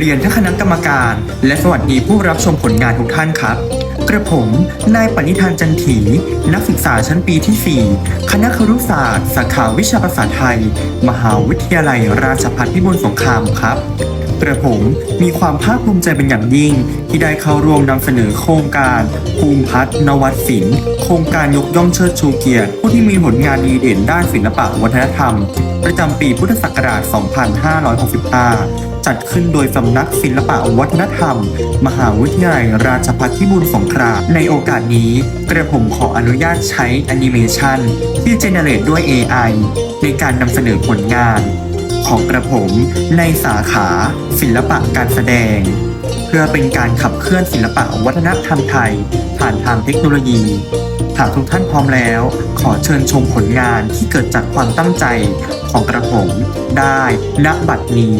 เรียนท่านคณะกรรมการ และสวัสดีผู้รับชมผลงานทุกท่านครับ กระผม นายปณิธานจันถี นักศึกษาชั้นปีที่ 4 คณะครุศาสตร์ สาขาวิชาภาษาไทย มหาวิทยาลัยราชภัฏพิบูลสงครามครับกระผมมีความภาคภูมิใจเป็นอย่างยิ่ง ที่ได้เข้าร่วมนำเสนอโครงการภูมิพัฒน์นวัตศิลป์โครงการยกย่องเชิดชูเกียรติ ผู้ที่มีผลงานดีเด่นด้านศิลปะวัฒนธรรม ประจำปีพุทธศักราช 2565 จัดขึ้นโดยสำนักศิลปะวัฒนธรรม มหาวิทยาลัยราชภัฏพิบูลสงครามในโอกาสนี้กระผมขออนุญาตใช้แอนิเมชันที่เจเนเรตด้วย AI ในการนำเสนอผลงาน ของกระผมในสาขาศิลปะการแสดง เพื่อเป็นการขับเคลื่อนศิลปะวัฒนธรรมไทย ผ่านทางเทคโนโลยีหากทุกท่านพร้อมแล้ว ขอเชิญชมผลงานที่เกิดจากความตั้งใจของกระผมได้ณบัดนี้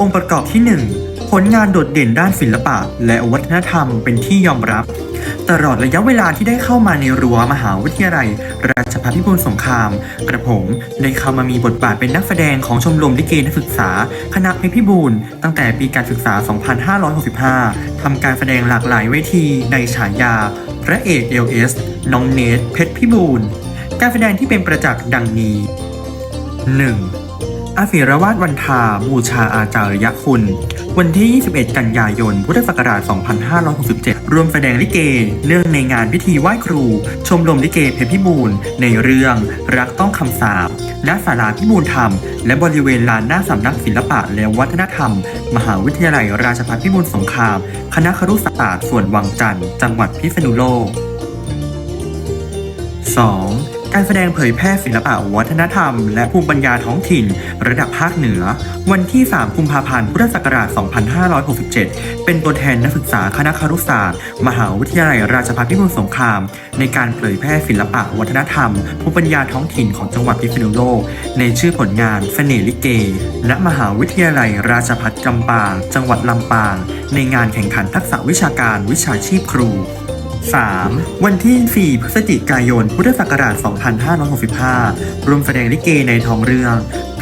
องค์ประกอบที่ 1 ผลงานโดดเด่นด้านศิลปะ และวัฒนธรรมเป็นที่ยอมรับ ตลอดระยะเวลาที่ได้เข้ามาในรั้วมหาวิทยาลัย ราชภัฏพิบูลสงคราม กระผมได้เข้ามามีบทบาทเป็นนักแสดงของชมรมลิเกนักศึกษา คณะเพชรพิบูลตั้งแต่ปีการศึกษา 2565 ทำการแสดงหลากหลายเวทีในฉายา พระเอกเอลเอสน้องเนทเพชรพิบูลการแสดงที่เป็นประจักษ์ดังนี้ 1. อาศิรวาสวันทาบูชาอาจารยคุณ วันที่ 21 กันยายน พุทธศักราช 2567รวมแสดงลิเก เนื่องในงานพิธีไหว้ครู ชมรมลิเกเพชรพิบูลในเรื่องรักต้องคำสาบณศาลาพิบูลธรรม และบริเวณลานหน้าสำนักศิลปะและวัฒนธรรม มหาวิทยาลัยราชภัฏพิบูลสงคราม คณะครุศาสตร์ส่วนวังจันทร์จังหวัดพิษณุโลก 2. การแสดงเผยแพร่ศิลปะวัฒนธรรม และภูมิปัญญาท้องถิ่น ระดับภาคเหนือ วันที่ 3 กุมภาพันธ์ พุทธศักราช 2567 เป็นตัวแทนนักศึกษาคณะครุศาสตร์ มหาวิทยาลัยราชภัฏพิบูลสงคราม ในการเผยแพร่ศิลปะวัฒนธรรม ภูมิปัญญาท้องถิ่นของจังหวัดพิษณุโลก ในชื่อผลงานเสน่ห์ลิเกณมหาวิทยาลัยราชภัฏจำปา จังหวัดลำปาง ในงานแข่งขันทักษะวิชาการวิชาชีพครู 3. วันที่ 4 พฤศจิกายน พุทธศักราช 2565รวมแสดงลิเกในท้องเรื่อง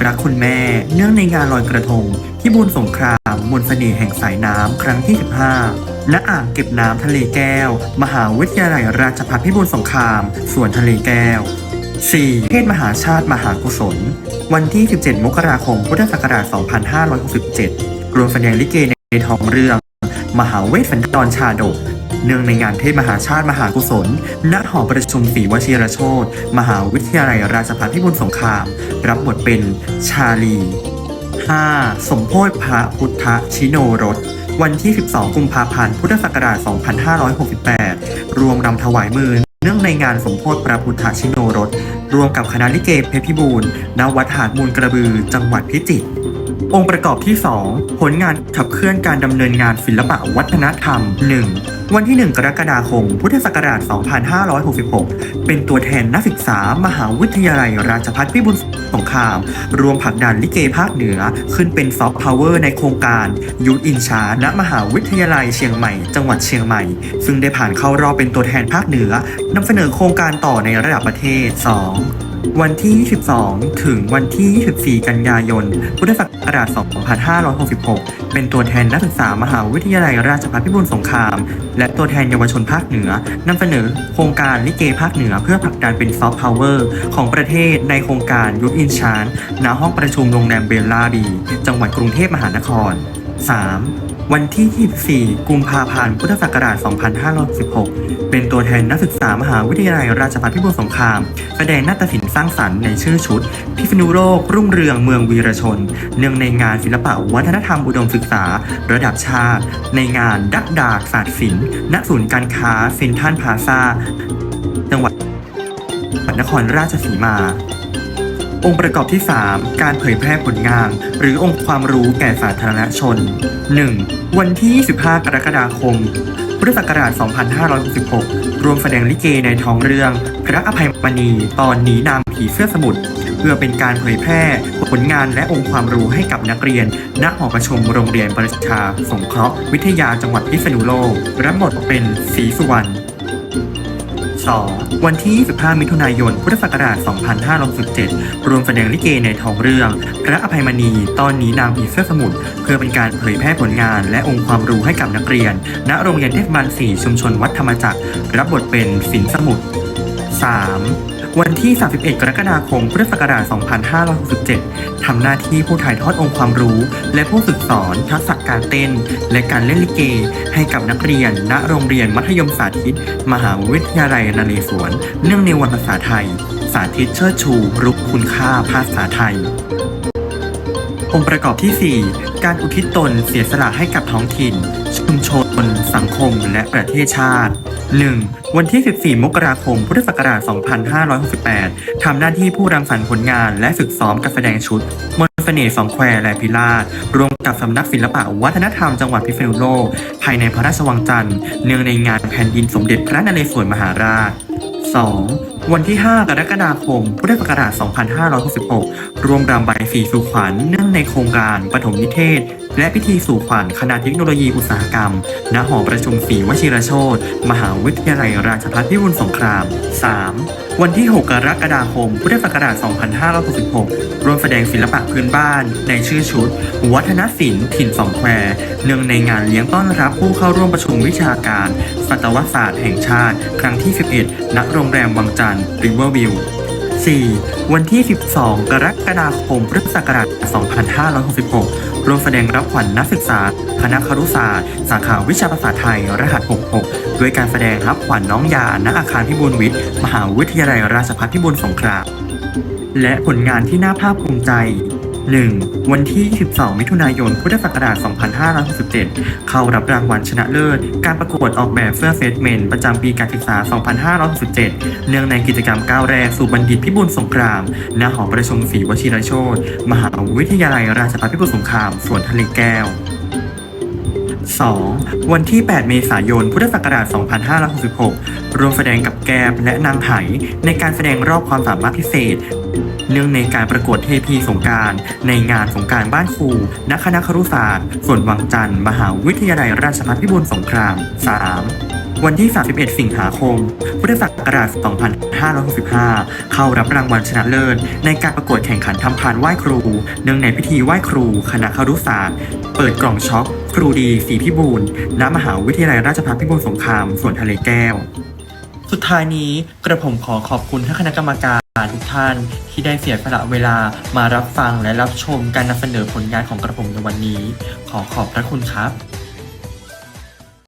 รักคุณแม่ เนื่องในงานลอยกระทง ที่บุญสงคราม มนต์เสน่ห์แห่งสายน้ำ ครั้งที่ 15 ณ อ่างเก็บน้ำทะเลแก้ว มหาวิทยาลัยราชภัฏพิบูลสงครามส่วนทะเลแก้ว 4. เทศมหาชาติมหากุศล วันที่ 17 มกราคม พุทธศักราช 2567 รวมแสดงลิเกในท้องเรื่อง มหาเวทสันดรชาดก เนื่องในงานเทศมหาชาติมหากุศล ณ หอประชุมศรีวชิรโชตมหาวิทยาลัยราชภัฏพิบูลสงคราม รับบทเป็นชาลี 5. สมโพธิพระพุทธชิโนรส วันที่ 12 กุมภาพันธ์ พุทธศักราช 2568 รวมรำถวายมือ เนื่องในงานสมโพธิพระพุทธชิโนรส รวมกับคณะลิเกเพชรพิบูลณวัดหาดมูลกระบือ จังหวัดพิจิตร องค์ประกอบที่ 2 ผลงานขับเคลื่อนการดำเนินงานศิลปะวัฒนธรรม 1. วันที่ 1 กรกฎาคม พุทธศักราช 2566 เป็นตัวแทนนักศึกษา มหาวิทยาลัยราชภัฏพิบูลสงคราม รวมผลักดันลิเกภาคเหนือ ขึ้นเป็นซอฟต์พาวเวอร์ในโครงการยูทอินชาณมหาวิทยาลัยเชียงใหม่ จังหวัดเชียงใหม่ ซึ่งได้ผ่านเข้ารอบเป็นตัวแทนภาคเหนือนำเสนอโครงการต่อในระดับประเทศ 2. วันที่ 22 ถึงวันที่ 24 กันยายน พุทธศักราช 2566 เป็นตัวแทนนักศึกษามหาวิทยาลัยราชภัฏพิบูลสงคราม และตัวแทนเยาวชนภาคเหนือนำเสนอโครงการลิเกภาคเหนือเพื่อผลักดันเป็นซอฟต์พาวเวอร์ของประเทศในโครงการยุทธอินชานณห้องประชุมโรงแรมเบลลาบี จังหวัดกรุงเทพมหานคร 3. วันที่ 24 กุมภาพันธ์ พุทธศักราช 2516 เป็นตัวแทนนักศึกษามหาวิทยาลัยราชภัฏพิบูลสงคราม แสดงนาฏศิลป์สร้างสรรค์ในชื่อชุด พิษณุโลก รุ่งเรืองเมืองวีรชน เนื่องในงานศิลปะวัฒนธรรมอุดมศึกษา ระดับชาติ ในงานดักดากศาสตร์ศิลป์ ณ ศูนย์การค้าเซนทรัลพาซาจังหวัดนครราชสีมา องค์ประกอบที่ 3 การเผยแพร่ผลงาน หรือองค์ความรู้แก่สาธารณชน 1. วันที่ 25 กรกฎาคมพุทธศักราช 2566 รวมแสดงลิเกในท้องเรื่อง พระอภัยมณีตอนหนีนามผีเสื้อสมุทรเพื่อเป็นการเผยแพร่ผลงานและองค์ความรู้ให้กับนักเรียน ณ หอประชุมโรงเรียนประชาสงเคราะห์วิทยาจังหวัดพิษณุโลกรับบทเป็นศรีสุวรรณ 2. วันที่ 25 มิถุนายน พุทธศักราช 2567รวมแสดงลิเกในท้องเรื่อง พระอภัยมณี ตอนนี้นางผีเสื้อสมุทรเพื่อเป็นการเผยแพร่ผลงาน และองค์ความรู้ให้กับนักเรียน ณ โรงเรียนเทศบาล 4 ชุมชนวัดธรรมจักร รับบทเป็นสินสมุทร 3. วันที่ 31 กรกฎาคม พุทธศักราช 2567 ทำหน้าที่ผู้ถ่ายทอดองค์ความรู้ และผู้ฝึกสอนทักษะการเต้น และการเล่นลิเก ให้กับนักเรียน ณ โรงเรียนมัธยมสาธิต มหาวิทยาลัยนเรศวร เนื่องในวันภาษาไทย สาธิตเชิดชูรุกคุณค่าภาษาไทย องค์ประกอบที่ 4 การอุทิศตนเสียสละให้กับท้องถิ่น ชุมชน สังคม และประเทศชาติ 1. วันที่ 14 มกราคม พุทธศักราช 2568 ทำหน้าที่ผู้รังสรรค์ผลงานและฝึกซ้อมการแสดงชุด มนต์เสน่ห์สองแควและพิราชรวมกับสำนักศิลปะวัฒนธรรมจังหวัดพิษณุโลก ภายในพระราชวังจันทร์ เนื่องในงานแผ่นดินสมเด็จพระนเรศวรมหาราช 2. วันที่ 5 กรกฎาคม พุทธศักราช 2566 รวมรำใบสีสู่ขวัญเนื่องในโครงการปฐมนิเทศ และพิธีสู่ขวัญคณะเทคโนโลยีอุตสาหกรรม ณ หอประชุมศรีวชิรโชตมหาวิทยาลัยราชภัฏพิบูลสงคราม 3. วันที่ 6 กรกฎาคม พุทธศักราช 2566 ร่วมแสดงศิลปะพื้นบ้าน ในชื่อชุด วัฒนศิลป์ถิ่นสองแควเนื่องในงานเลี้ยงต้อนรับผู้เข้าร่วมประชุมวิชาการสัตวศาสตร์แห่งชาติ ครั้งที่ 11 ณ โรงแรมวังจันทร์ริเวอร์วิว 4. วันที่ 12 กรกฎาคม พุทธศักราช 2566รวมแสดงรับขวัญนักศึกษา คณะครุศาสตร์ สาขาวิชาภาษาไทย รหัส 66 ด้วยการแสดงรับขวัญน้องยา ณ อาคารพิบูลวิทย์ มหาวิทยาลัยราชภัฏพิบูลสงคราม และผลงานที่น่าภาคภูมิใจ 1. วันที่ 12 มิถุนายน พุทธศักราช 2567 เข้ารับรางวัลชนะเลิศ การประกวดออกแบบเสื้อเฟสเมนประจำปีการศึกษา 2567 เนื่องในกิจกรรมก้าวแรกสู่บัณฑิตพิบูลสงคราม ณ หอประชุมศรีวชิรโชตมหาวิทยาลัยราชภัฏพิบูลสงคราม สวนทะเลแก้ว 2. วันที่ 8 เมษายน พุทธศักราช 2566รวมแสดงกับแกบและนางไหในการแสดงรอบความสามารถพิเศษ เนื่องในการประกวดเทพีสงการ ในงานสงการบ้านครูนักคณะครุศาสตร์ ส่วนวังจันทร์ มหาวิทยาลัยราชภัฏพิบูลสงคราม 3. วันที่ 31 สิงหาคม พุทธศักราช 2565 เข้ารับรางวัลชนะเลิศ ในการประกวดแข่งขันทำพานไหว้ครู เนื่องในพิธีไหว้ครู คณะครุศาสตร์ เปิดกล่องช็อป ครูดีสีพิบูลณมหาวิทยาลัยราชภัฏพิบูลสงครามส่วนทะเลแก้ว สุดท้ายนี้กระผมขอขอบคุณท่านคณะกรรมการทุกท่านที่ได้เสียสละเวลามารับฟังและรับชมการนำเสนอผลงานของกระผมในวันนี้ ขอขอบพระคุณครับ